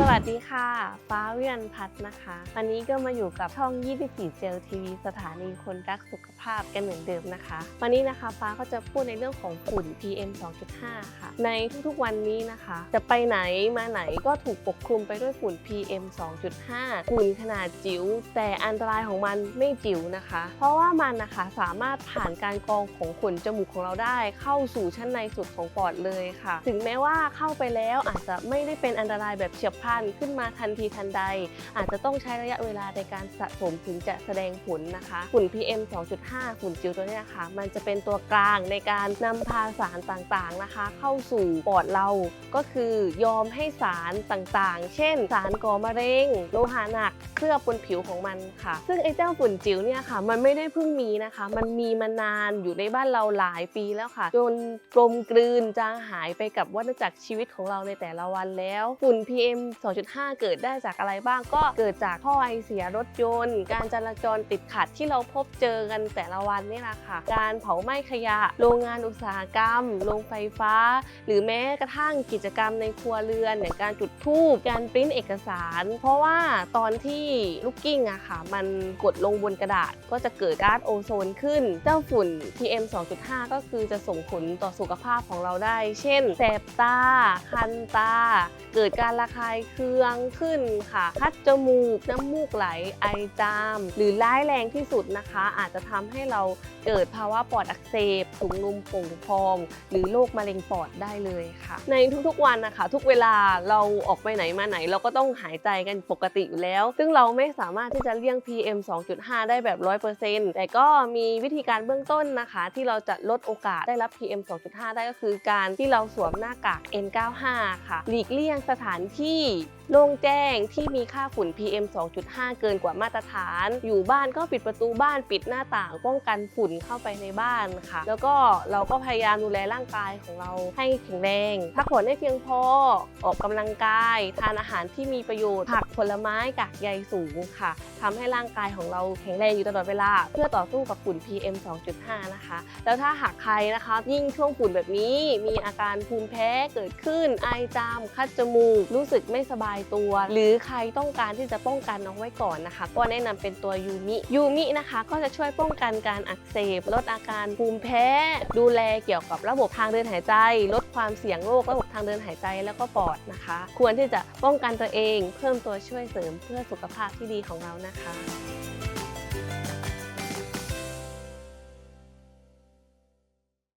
สวัสดีค่ะ ฟ้าวิรันพัฒน์นะคะ วันนี้ก็มาอยู่กับช่อง 24 เจลทีวีสถานีคนรักสุขภาพกันเหมือนเดิมนะคะ วันนี้นะคะฟ้าก็จะพูดในเรื่องของฝุ่น PM 2.5 ค่ะ ในทุกๆวันนี้นะคะ จะไปไหนมาไหนก็ถูกปกคลุมไปด้วยฝุ่น PM 2.5 ฝุ่นขนาดจิ๋วแต่อันตรายของมันไม่จิ๋วนะคะ เพราะว่ามันนะคะสามารถผ่านการกรองของขนจมูกของเราได้ เข้าสู่ชั้นในสุดของปอดเลยค่ะ ถึงแม้ว่าเข้าไปแล้วอาจจะไม่ได้เป็นอันตรายแบบเฉียบพันขึ้นมาทันทีทันใด อาจจะต้องใช้ระยะเวลาในการสะสมถึงจะแสดงผลนะคะฝุ่น PM 2.5 ฝุ่นจิ๋วตัวนี้ยค่ะมันจะเป็นตัวกลางในการนำพาสารต่างๆนะคะ เข้าสู่ปอดเราก็คือยอมให้สารต่างๆ เช่น สารก่อมะเร็ง โลหะหนักเคลือบบนผิวของมันค่ะ ซึ่งไอ้เจ้าฝุ่นจิ๋วเนี่ยค่ะ มันไม่ได้เพิ่งมีนะคะ มันมีมานานอยู่ในบ้านเราหลายปีแล้วค่ะ จนกลมกลืนจางหายไปกับวัฏจักรชีวิตของเราในแต่ละวันแล้ว ฝุ่น PM 2.5 เกิดได้จากอะไรบ้างก็เกิดจากท่อไอเสียรถยนต์ การจราจรติดขัดที่เราพบเจอกันแต่ละวันนี่แหละค่ะ การเผาไหม้ขยะ โรงงานอุตสาหกรรม โรงไฟฟ้า หรือแม้กระทั่งกิจกรรมในครัวเรือนอย่างการจุดธูปการปริ้นเอกสาร เพราะว่าตอนที่ลูกกิ้งอะค่ะ มันกดลงบนกระดาษก็จะเกิดก๊าซโอโซนขึ้น เจ้าฝุ่น PM 2.5 ก็คือจะส่งผลต่อสุขภาพของเราได้ เช่น แสบตา คันตา เกิดการระคายเคืองขึ้นค่ะ คัดจมูก น้ำมูกไหล ไอจาม หรือร้ายแรงที่สุดนะคะ อาจจะทำให้เราเกิดภาวะปอดอักเสบถุงลมโป่งพอง หรือโรคมะเร็งปอดได้เลยค่ะ ในทุกๆวันนะคะ ทุกเวลาเราออกไปไหนมาไหน เราก็ต้องหายใจกันปกติอยู่แล้ว ซึ่งเราไม่สามารถที่จะเลี่ยง PM 2.5 ได้แบบ 100%แต่ก็มีวิธีการเบื้องต้นนะคะ ที่เราจะลดโอกาสได้รับ PM 2.5 ได้ก็คือการที่เราสวมหน้ากาก N95 ค่ะ หลีกเลี่ยงสถานที่โล่งแจ้งที่มีค่าฝุ่น PM 2.5 เกินกว่ามาตรฐาน อยู่บ้านก็ปิดประตูบ้านปิดหน้าต่าง ป้องกันฝุ่นเข้าไปในบ้านค่ะ แล้วก็เราก็พยายามดูแลร่างกายของเราให้แข็งแรงพักผ่อนให้เพียงพอออกกำลังกาย ทานอาหารที่มีประโยชน์ผักผลไม้กากใยสูงค่ะทำให้ร่างกายของเราแข็งแรงอยู่ตลอดเวลา เพื่อต่อสู้กับฝุ่น PM 2.5 นะคะ แล้วถ้าหากใครนะคะ ยิ่งช่วงฝุ่นแบบนี้มีอาการภูมิแพ้เกิดขึ้นไอจามคัดจมูกรู้สึกไม่สบายตัว หรือใครต้องการที่จะป้องกันเอาไว้ก่อนนะคะ ก็แนะนำเป็นตัวยูมิยูมินะคะ ก็จะช่วยป้องกันการอักเสบ ลดอาการภูมิแพ้ ดูแลเกี่ยวกับระบบทางเดินหายใจ ลดความเสี่ยงโรคระบบทางเดินหายใจแล้วก็ปอดนะคะ ควรที่จะป้องกันตัวเอง เพิ่มตัวช่วยเสริมเพื่อสุขภาพที่ดีของเรานะคะ